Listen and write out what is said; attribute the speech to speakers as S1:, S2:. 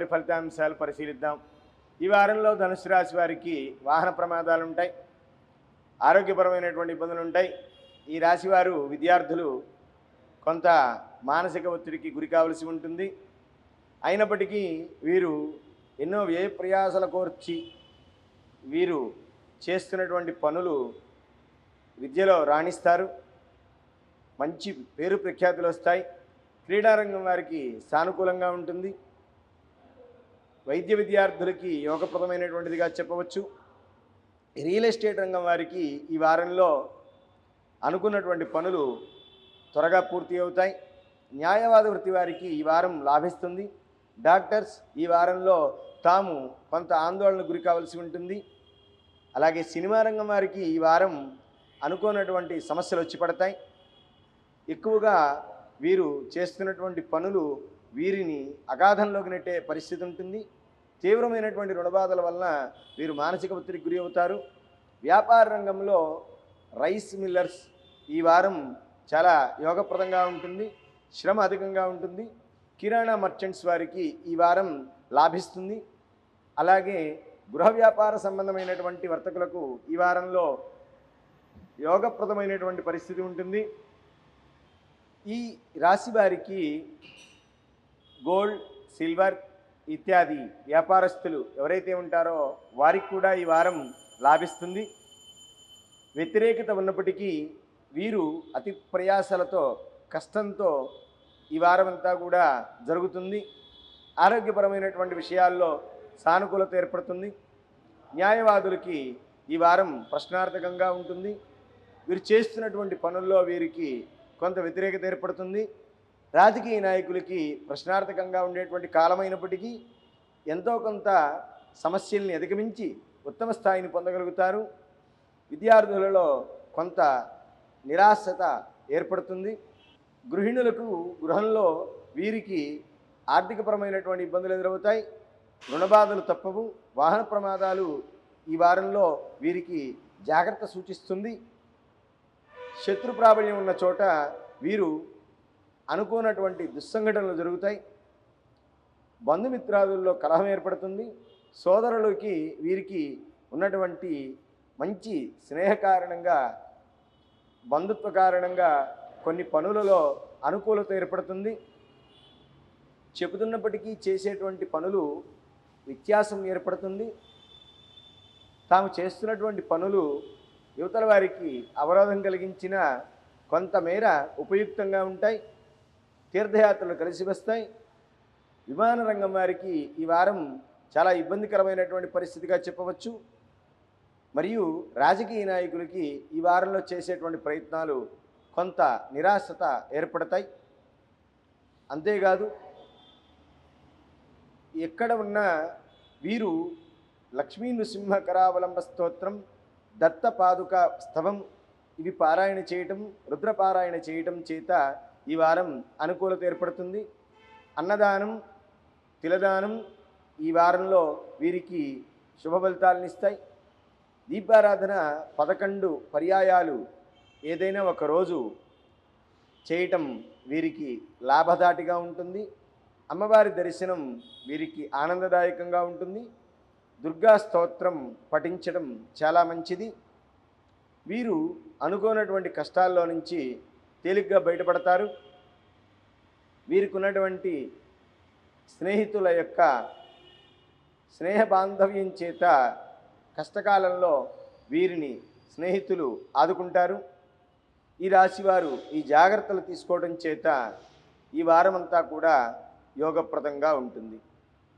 S1: వారి ఫలితాంశాలు పరిశీలిద్దాం. ఈ వారంలో ధనుసు రాశి వారికి వాహన ప్రమాదాలు ఉంటాయి. ఆరోగ్యపరమైనటువంటి ఇబ్బందులు ఉంటాయి. ఈ రాశివారు విద్యార్థులు కొంత మానసిక ఒత్తిడికి గురి కావలసి ఉంటుంది. అయినప్పటికీ వీరు ఎన్నో వ్యయ ప్రయాసల కోర్చి వీరు చేస్తున్నటువంటి పనులు విద్యలో రాణిస్తారు. మంచి పేరు ప్రఖ్యాతులు వస్తాయి. క్రీడారంగం వారికి సానుకూలంగా ఉంటుంది. వైద్య విద్యార్థులకి యోగప్రదమైనటువంటిదిగా చెప్పవచ్చు. రియల్ ఎస్టేట్ రంగం వారికి ఈ వారంలో అనుకున్నటువంటి పనులు త్వరగా పూర్తి అవుతాయి. న్యాయవాద వృత్తి వారికి ఈ వారం లాభిస్తుంది. డాక్టర్స్ ఈ వారంలో తాము కొంత ఆందోళన గురి కావాల్సి ఉంటుంది. అలాగే సినిమా రంగం వారికి ఈ వారం అనుకోనటువంటి సమస్యలు వచ్చి పడతాయి. ఎక్కువగా వీరు చేస్తున్నటువంటి పనులు వీరిని అగాధంలోకి నెట్టే పరిస్థితి ఉంటుంది. తీవ్రమైనటువంటి రుణబాధల వలన వీరు మానసిక ఒత్తిడికి గురి అవుతారు. వ్యాపార రంగంలో రైస్ మిల్లర్స్ ఈ వారం చాలా యోగప్రదంగా ఉంటుంది శ్రమ అధికంగా ఉంటుంది. కిరాణా మర్చెంట్స్ వారికి ఈ వారం లాభిస్తుంది. అలాగే గృహ వ్యాపార సంబంధమైనటువంటి వర్తకులకు ఈ వారంలో యోగప్రదమైనటువంటి పరిస్థితి ఉంటుంది. ఈ రాశి వారికి గోల్డ్ సిల్వర్ ఇత్యాది వ్యాపారస్తులు ఎవరైతే ఉంటారో వారికి కూడా ఈ వారం లాభిస్తుంది. వ్యతిరేకత ఉన్నప్పటికీ వీరు అతి ప్రయాసలతో కష్టంతో ఈ వారం అంతా కూడా జరుగుతుంది. ఆరోగ్యపరమైనటువంటి విషయాల్లో సానుకూలత ఏర్పడుతుంది. న్యాయవాదులకి ఈ వారం ప్రశ్నార్థకంగా ఉంటుంది. వీరు చేస్తున్నటువంటి పనుల్లో వీరికి కొంత వ్యతిరేకత ఏర్పడుతుంది. రాజకీయ నాయకులకి ప్రశ్నార్థకంగా ఉండేటువంటి కాలమైనప్పటికీ ఎంతో కొంత సమస్యల్ని అధిగమించి ఉత్తమ స్థాయిని పొందగలుగుతారు. విద్యార్థులలో కొంత నిరాశత ఏర్పడుతుంది. గృహిణులకు గృహంలో వీరికి ఆర్థికపరమైనటువంటి ఇబ్బందులు ఎదురవుతాయి. రుణబాధలు తప్పవు. వాహన ప్రమాదాలు ఈ వారంలో వీరికి జాగ్రత్త సూచిస్తుంది. శత్రు ప్రాబల్యం ఉన్న చోట వీరు అనుకోనటువంటి దుస్సంఘటనలు జరుగుతాయి. బంధుమిత్రాదుల్లో కలహం ఏర్పడుతుంది. సోదరులకి వీరికి ఉన్నటువంటి మంచి స్నేహ కారణంగా బంధుత్వ కారణంగా కొన్ని పనులలో అనుకూలత ఏర్పడుతుంది. చెబుతున్నప్పటికీ చేసేటువంటి పనులు వ్యత్యాసం ఏర్పడుతుంది. తాము చేస్తున్నటువంటి పనులు యువతల వారికి అవరోధం కలిగించిన కొంతమేర ఉపయుక్తంగా ఉంటాయి. తీర్థయాత్రలు కలిసి వస్తాయి. విమాన రంగం వారికి ఈ వారం చాలా ఇబ్బందికరమైనటువంటి పరిస్థితిగా చెప్పవచ్చు. మరియు రాజకీయ నాయకులకి ఈ వారంలో చేసేటువంటి ప్రయత్నాలు కొంత నిరాశత ఏర్పడతాయి. అంతేకాదు ఎక్కడ ఉన్నా వీరు లక్ష్మీ నృసింహ కరావలంబ స్తోత్రం దత్త పాదుక స్తవం ఇవి పారాయణ చేయటం రుద్రపారాయణ చేయటం చేత ఈ వారం అనుకూలత ఏర్పడుతుంది. అన్నదానం తిలదానం ఈ వారంలో వీరికి శుభ ఇస్తాయి. దీపారాధన పదకొండు పర్యాయాలు ఏదైనా ఒక రోజు చేయటం వీరికి లాభదాటిగా ఉంటుంది. అమ్మవారి దర్శనం వీరికి ఆనందదాయకంగా ఉంటుంది. దుర్గా స్తోత్రం పఠించడం చాలా మంచిది. వీరు అనుకోనటువంటి కష్టాల్లో నుంచి తేలిగ్గా బయటపడతారు. వీరికి ఉన్నటువంటి స్నేహితుల యొక్క స్నేహ బాంధవ్యం చేత కష్టకాలంలో వీరిని స్నేహితులు ఆదుకుంటారు. ఈ రాశివారు ఈ జాగ్రత్తలు తీసుకోవడం చేత ఈ వారమంతా కూడా యోగప్రదంగా ఉంటుంది.